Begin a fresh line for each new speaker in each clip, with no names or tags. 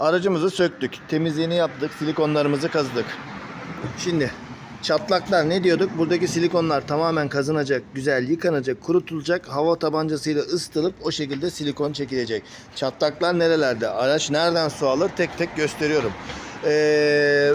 Aracımızı söktük. Temizliğini yaptık. Silikonlarımızı kazıdık. Şimdi çatlaklar ne diyorduk? Buradaki silikonlar tamamen kazınacak, güzel yıkanacak, kurutulacak. Hava tabancasıyla ısıtılıp o şekilde silikon çekilecek. Çatlaklar nerelerde? Araç nereden su alır? Tek tek gösteriyorum. Ee,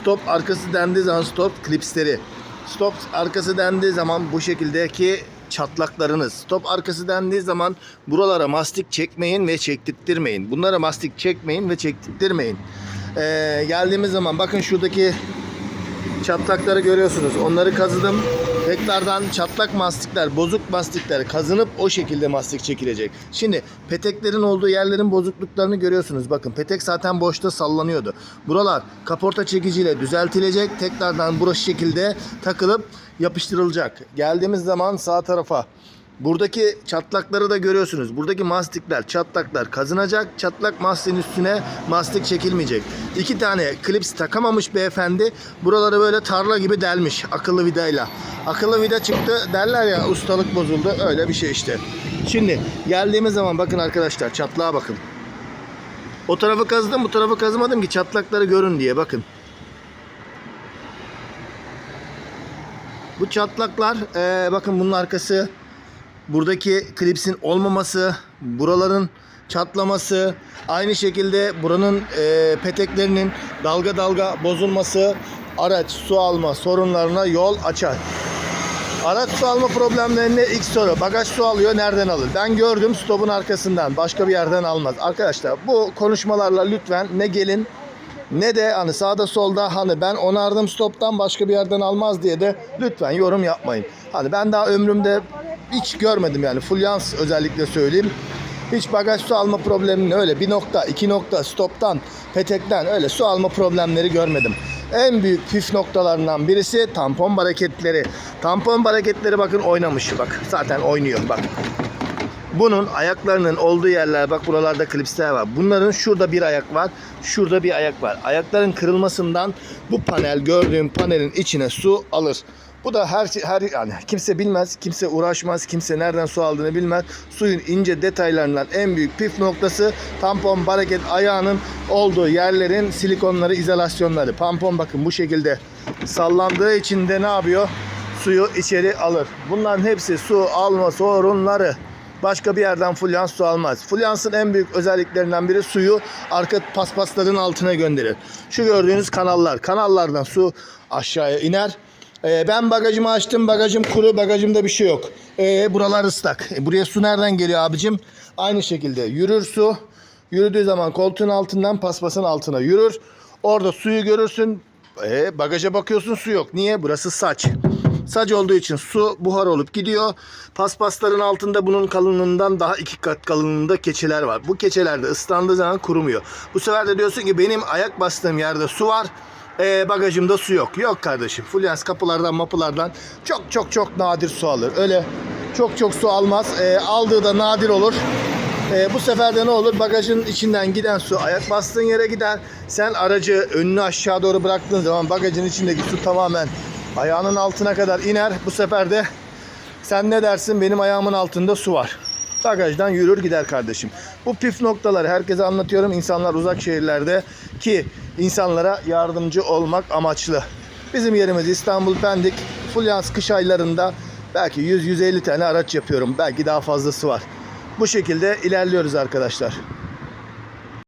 stop arkası dendiği zaman stop klipsleri. Stop arkası dendiği zaman bu şekildeki çatlaklarınız. Stop arkası dendiği zaman buralara mastik çekmeyin ve çektirttirmeyin. Bunlara mastik çekmeyin ve çektirttirmeyin. Ee, geldiğimiz zaman bakın şuradaki çatlakları görüyorsunuz. Onları kazıdım. Tekrardan çatlak mastikler, bozuk mastikler kazınıp o şekilde mastik çekilecek. Şimdi peteklerin olduğu yerlerin bozukluklarını görüyorsunuz. Bakın petek zaten boşta sallanıyordu. Buralar kaporta çekiciyle düzeltilecek. Tekrardan burası şekilde takılıp yapıştırılacak. Geldiğimiz zaman sağ tarafa Buradaki çatlakları da görüyorsunuz. Buradaki mastikler, çatlaklar kazınacak. Çatlak mastiğin üstüne mastik çekilmeyecek. İki tane klips takamamış beyefendi. Buraları böyle tarla gibi delmiş akıllı vidayla. Akıllı vida çıktı derler ya ustalık bozuldu. Öyle bir şey işte. Şimdi geldiğimiz zaman bakın arkadaşlar çatlağa bakın. O tarafı kazdım bu tarafı kazımadım ki çatlakları görün diye bakın. Bu çatlaklar eee, bakın bunun arkası buradaki klipsin olmaması, buraların çatlaması, aynı şekilde buranın eee, peteklerinin dalga dalga bozulması araç su alma sorunlarına yol açar. Araç su alma problemlerine ilk soru. Bagaj su alıyor nereden alır? Ben gördüm stopun arkasından. Başka bir yerden almaz. Arkadaşlar bu konuşmalarla lütfen ne gelin ne de hani sağda solda hani ben onardım stoptan başka bir yerden almaz diye de lütfen yorum yapmayın. Hani ben daha ömrümde hiç görmedim yani fulyans özellikle söyleyeyim. Hiç bagaj su alma problemini öyle bir nokta, iki nokta stoptan, petekten öyle su alma problemleri görmedim. En büyük püf noktalarından birisi tampon hareketleri. Tampon hareketleri bakın oynamış bak zaten oynuyor bak. Bunun ayaklarının olduğu yerler bak buralarda klipsler var. Bunların şurada bir ayak var. Şurada bir ayak var. Ayakların kırılmasından bu panel gördüğüm panelin içine su alır. Bu da her şey- her yani kimse bilmez, kimse uğraşmaz, kimse nereden su aldığını bilmez. Suyun ince detaylarından en büyük püf noktası tampon hareket ayağının olduğu yerlerin silikonları, izolasyonları. Tampon bakın bu şekilde sallandığı için de ne yapıyor? Suyu içeri alır. Bunların hepsi su alma sorunları. Başka bir yerden fulyans su almaz. Fulyansın en büyük özelliklerinden biri suyu arka paspasların altına gönderir. Şu gördüğünüz kanallar. Kanallardan su aşağıya iner. Ee, ben bagajımı açtım. Bagajım kuru. Bagajımda bir şey yok. Ee, buralar ıslak. E, buraya su nereden geliyor abicim? Aynı şekilde yürür su. Yürüdüğü zaman koltuğun altından paspasın altına yürür. Orada suyu görürsün. Ee, bagaja bakıyorsun su yok. Niye? Burası saç. Saç olduğu için su buhar olup gidiyor. Paspasların altında bunun kalınlığından daha iki kat kalınlığında keçeler var. Bu keçeler de ıslandığı zaman kurumuyor. Bu sefer de diyorsun ki benim ayak bastığım yerde su var. Ee, bagajımda su yok. Yok kardeşim. Fulyans kapılardan mapılardan çok çok çok nadir su alır. Öyle çok çok su almaz. Ee, aldığı da nadir olur. Ee, bu sefer de ne olur? Bagajın içinden giden su ayak bastığın yere gider. Sen aracı önünü aşağı doğru bıraktığın zaman bagajın içindeki su tamamen ayağının altına kadar iner. Bu sefer de sen ne dersin? Benim ayağımın altında su var. Bagajdan yürür gider kardeşim. Bu püf noktaları herkese anlatıyorum. İnsanlar uzak şehirlerde ki insanlara yardımcı olmak amaçlı. Bizim yerimiz İstanbul Pendik. Fulyans kış aylarında belki 100-150 tane araç yapıyorum. Belki daha fazlası var. Bu şekilde ilerliyoruz arkadaşlar.